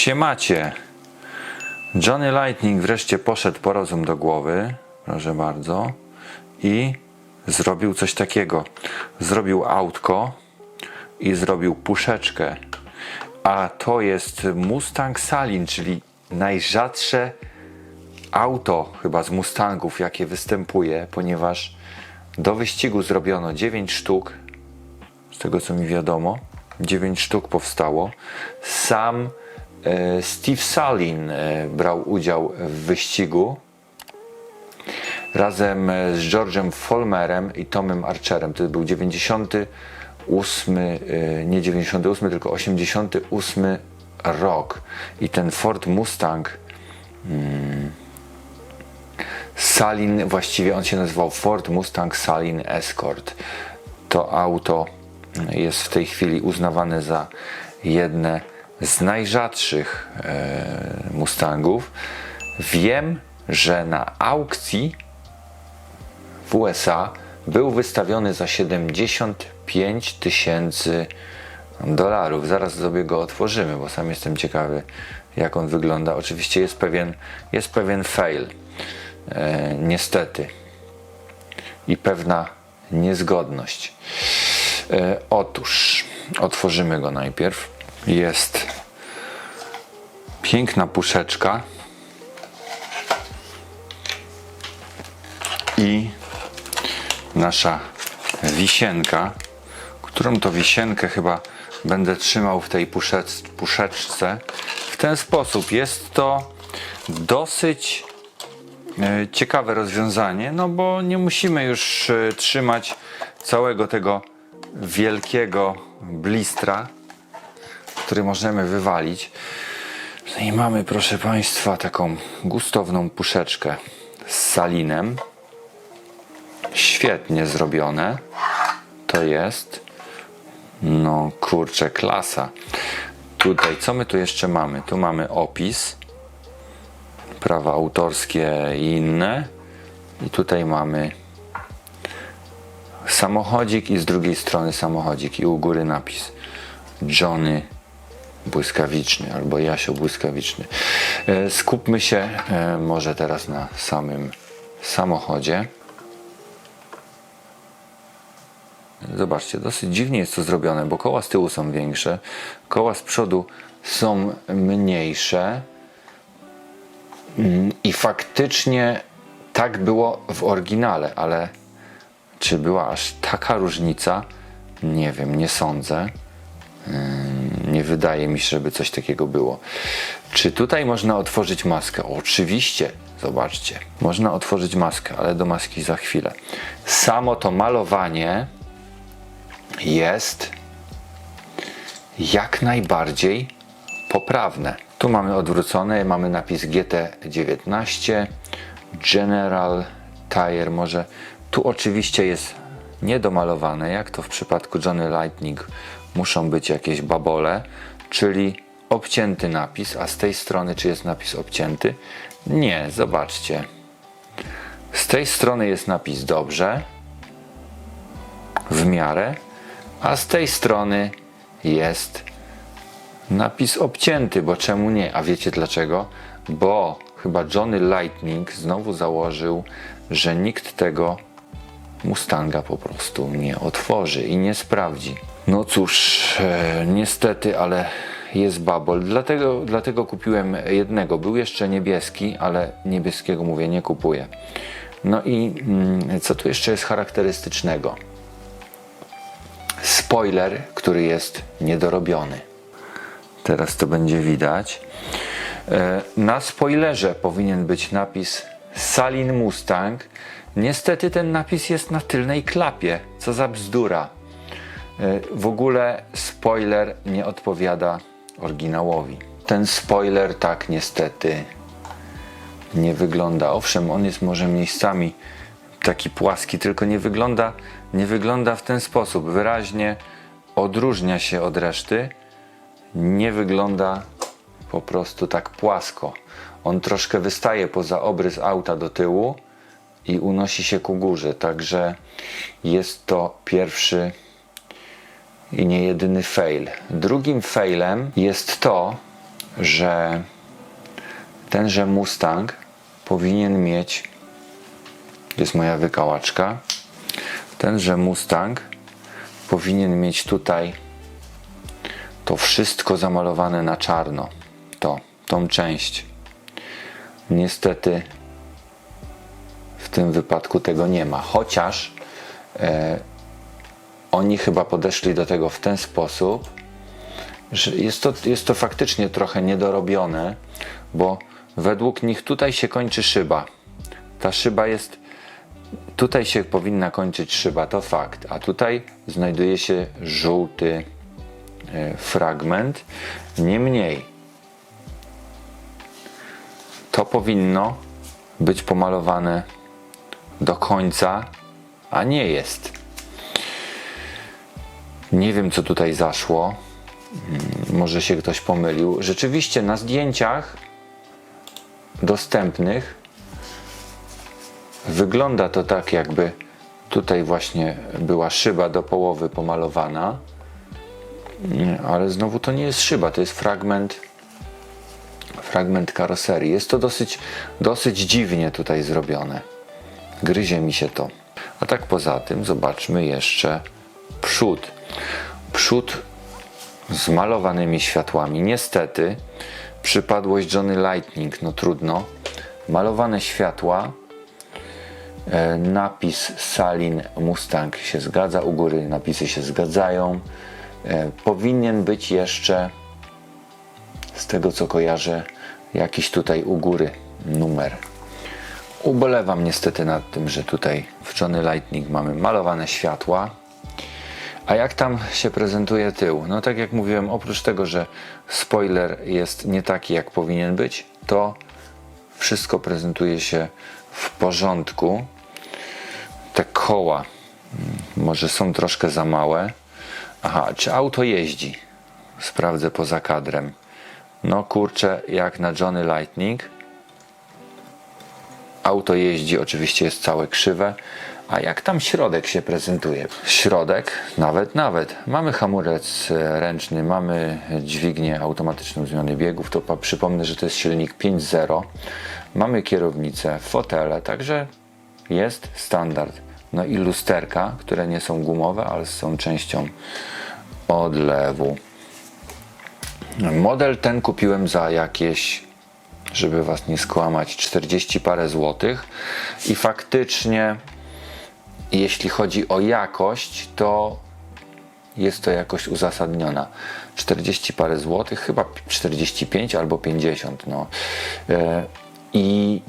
Siemacie. Johnny Lightning wreszcie poszedł po rozum do głowy, proszę bardzo, i zrobił coś takiego. Zrobił autko i zrobił puszeczkę. A to jest Mustang Salin, czyli najrzadsze auto chyba z Mustangów, jakie występuje, ponieważ do wyścigu zrobiono 9 sztuk, z tego co mi wiadomo. 9 sztuk powstało. Sam Steve Salin e, brał udział w wyścigu razem e, z George'em Folmerem i Tomem Archerem. To był 98, e, nie 98, tylko 88 rok. I ten Ford Mustang mm, Salin, właściwie on się nazywał Ford Mustang Salin Escort. To auto jest w tej chwili uznawane za jedne z najrzadszych e, Mustangów. Wiem, że na aukcji w USA był wystawiony za 75 tysięcy dolarów. Zaraz sobie go otworzymy, bo sam jestem ciekawy, jak on wygląda. Oczywiście jest pewien, jest pewien fail, e, niestety, i pewna niezgodność. E, otóż, otworzymy go najpierw. Jest piękna puszeczka i nasza wisienka, którą to wisienkę chyba będę trzymał w tej puszec, puszeczce. W ten sposób jest to dosyć e, ciekawe rozwiązanie, no bo nie musimy już e, trzymać całego tego wielkiego blistra, który możemy wywalić. No I mamy, proszę Państwa, taką gustowną puszeczkę z salinem. Świetnie zrobione. To jest. No kurczę, klasa. Tutaj, co my tu jeszcze mamy? Tu mamy opis, prawa autorskie i inne. I tutaj mamy samochodzik i z drugiej strony samochodzik i u góry napis Johnny Błyskawiczny albo Jasio Błyskawiczny. E, Skupmy się e, może teraz na samym samochodzie. Zobaczcie, dosyć dziwnie jest to zrobione, bo koła z tyłu są większe, koła z przodu są mniejsze Mm, i faktycznie tak było w oryginale, ale czy była aż taka różnica? Nie wiem, nie sądzę. Nie wydaje mi się, żeby coś takiego było. Czy tutaj można otworzyć maskę? Oczywiście, zobaczcie. Można otworzyć maskę, ale do maski za chwilę. Samo to malowanie jest jak najbardziej poprawne. Tu mamy odwrócone, mamy napis GT19, General Tire może. Tu oczywiście jest niedomalowane, jak to w przypadku Johnny Lightning muszą być jakieś babole, czyli obcięty napis, a z tej strony czy jest napis obcięty? Nie, zobaczcie. Z tej strony jest napis dobrze, w miarę, a z tej strony jest napis obcięty, bo czemu nie? A wiecie dlaczego? Bo chyba Johnny Lightning znowu założył, że nikt tego Mustanga po prostu nie otworzy i nie sprawdzi. No cóż, e, niestety, ale jest babol. Dlatego, dlatego kupiłem jednego. Był jeszcze niebieski, ale niebieskiego mówię, nie kupuję. No i mm, co tu jeszcze jest charakterystycznego? Spoiler, który jest niedorobiony. Teraz to będzie widać. E, Na spoilerze powinien być napis Salin Mustang. Niestety ten napis jest na tylnej klapie. Co za bzdura. E, W ogóle spoiler nie odpowiada oryginałowi. Ten spoiler tak niestety nie wygląda. Owszem, on jest może miejscami taki płaski, tylko nie wygląda, nie wygląda w ten sposób. Wyraźnie odróżnia się od reszty. Nie wygląda po prostu tak płasko. On troszkę wystaje poza obrys auta do tyłu i unosi się ku górze. Także jest to pierwszy i nie jedyny fail. Drugim failem jest to, że tenże Mustang powinien mieć jest moja wykałaczka tenże Mustang powinien mieć tutaj to wszystko zamalowane na czarno. To, tą część. Niestety w tym wypadku tego nie ma. Chociaż e, oni chyba podeszli do tego w ten sposób że jest to, jest to faktycznie trochę niedorobione, bo według nich tutaj się kończy szyba. Ta szyba jest. Tutaj się powinna kończyć szyba, to fakt, a tutaj znajduje się żółty e, fragment. Niemniej to powinno być pomalowane do końca, a nie jest. Nie wiem, co tutaj zaszło może się ktoś pomylił. Rzeczywiście na zdjęciach dostępnych wygląda to tak, jakby tutaj właśnie była szyba do połowy pomalowana, ale znowu to nie jest szyba, to jest fragment fragment karoserii. Jest to dosyć, dosyć dziwnie tutaj zrobione. Gryzie mi się to. A tak poza tym zobaczmy jeszcze przód. Przód z malowanymi światłami. Niestety, przypadłość Johnny Lightning, no trudno. Malowane światła, e, napis Salin Mustang się zgadza, u góry napisy się zgadzają. E, powinien być jeszcze, z tego co kojarzę, jakiś tutaj u góry numer. Ubolewam niestety nad tym, że tutaj w Johnny Lightning mamy malowane światła. A jak tam się prezentuje tył? No tak jak mówiłem, oprócz tego, że spoiler jest nie taki jak powinien być, to wszystko prezentuje się w porządku. Te koła mm, może są troszkę za małe. Aha, czy auto jeździ? Sprawdzę poza kadrem. No kurczę, jak na Johnny Lightning. Auto jeździ, oczywiście jest całe krzywe, a jak tam środek się prezentuje? Środek, nawet, nawet. Mamy hamulec e, ręczny, mamy dźwignię automatyczną zmiany biegów. To przypomnę, że to jest silnik 5.0. Mamy kierownicę, fotele, także jest standard. No i lusterka, które nie są gumowe, ale są częścią odlewu. Model ten kupiłem za jakieś, żeby was nie skłamać, 40 parę złotych i faktycznie jeśli chodzi o jakość, to jest to jakość uzasadniona. 40 parę złotych, chyba 45 albo 50. No. E, I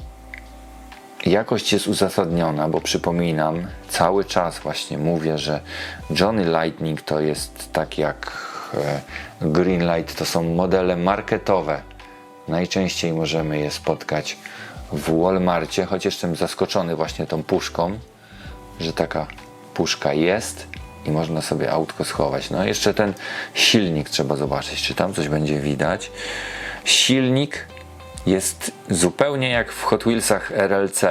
jakość jest uzasadniona, bo przypominam, cały czas właśnie mówię, że Johnny Lightning to jest tak jak e, Greenlight, to są modele marketowe. Najczęściej możemy je spotkać w Walmartie, choć jestem zaskoczony właśnie tą puszką, że taka puszka jest i można sobie autko schować. No jeszcze ten silnik trzeba zobaczyć, czy tam coś będzie widać. Silnik jest zupełnie jak w Hot Wheelsach RLC,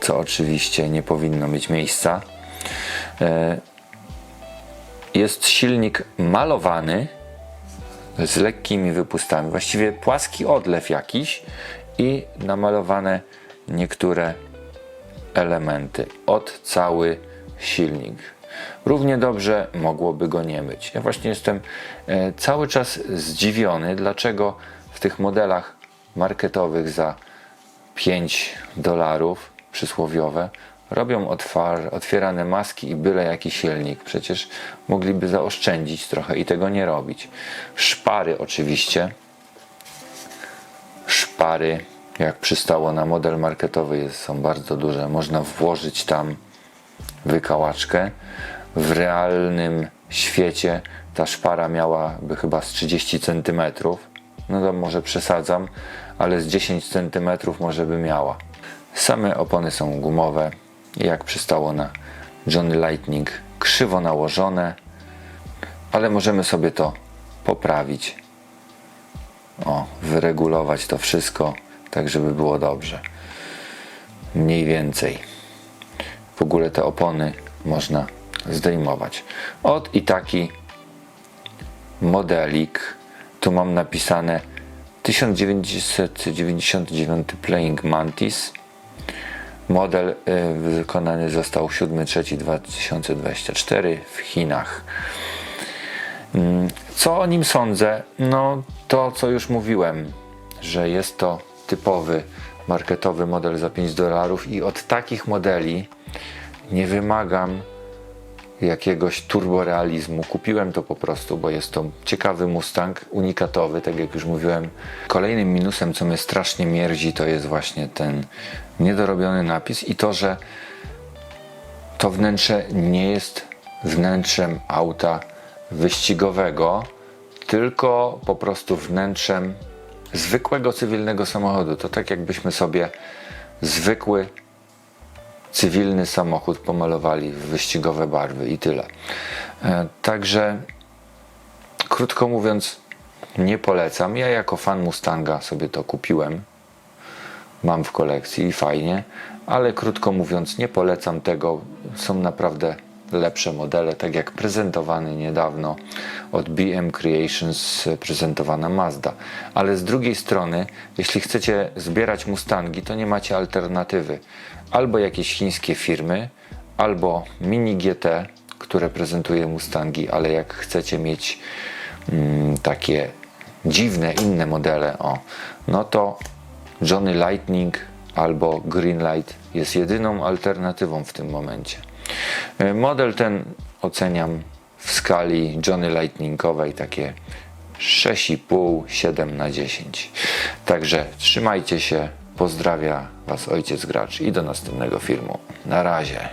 co oczywiście nie powinno mieć miejsca. E, jest silnik malowany z lekkimi wypustami, właściwie płaski odlew jakiś i namalowane niektóre elementy od cały silnik. Równie dobrze mogłoby go nie być. Ja właśnie jestem e, cały czas zdziwiony, dlaczego w tych modelach marketowych za 5 dolarów przysłowiowe robią otwierane maski i byle jaki silnik. Przecież mogliby zaoszczędzić trochę i tego nie robić. Szpary oczywiście. Szpary jak przystało na model marketowy, jest, są bardzo duże. Można włożyć tam wykałaczkę. W realnym świecie ta szpara miałaby chyba z 30 cm. No to może przesadzam, ale z 10 cm może by miała. Same opony są gumowe, jak przystało na Johnny Lightning, krzywo nałożone, ale możemy sobie to poprawić. O, wyregulować to wszystko tak żeby było dobrze. Mniej więcej. W ogóle te opony można zdejmować. Od i taki modelik Tu mam napisane 1999 Playing Mantis. Model y, wykonany został 7.3.2024 w Chinach. Mm, Co o nim sądzę? No to co już mówiłem, że jest to typowy marketowy model za 5 dolarów i od takich modeli nie wymagam jakiegoś turborealizmu. Kupiłem to po prostu, bo jest to ciekawy Mustang, unikatowy, tak jak już mówiłem. Kolejnym minusem, co mnie strasznie mierzi, to jest właśnie ten niedorobiony napis i to, że to wnętrze nie jest wnętrzem auta wyścigowego, tylko po prostu wnętrzem zwykłego cywilnego samochodu. To tak jakbyśmy sobie zwykły cywilny samochód pomalowali w wyścigowe barwy i tyle. E, Także krótko mówiąc, nie polecam. Ja jako fan Mustanga sobie to kupiłem. Mam w kolekcji i fajnie, ale krótko mówiąc, nie polecam tego. Są naprawdę lepsze modele, tak jak prezentowany niedawno od BM Creations prezentowana Mazda. Ale z drugiej strony, jeśli chcecie zbierać Mustangi, to nie macie alternatywy. Albo jakieś chińskie firmy, albo Mini GT, które prezentuje Mustangi, ale jak chcecie mieć mm, takie dziwne inne modele, o, no to Johnny Lightning albo Greenlight jest jedyną alternatywą w tym momencie. E, Model ten oceniam w skali Johnny Lightningowej takie 6,5-7 na 10. Także trzymajcie się, pozdrawia Was Ojciec Gracz i do następnego filmu. Na razie.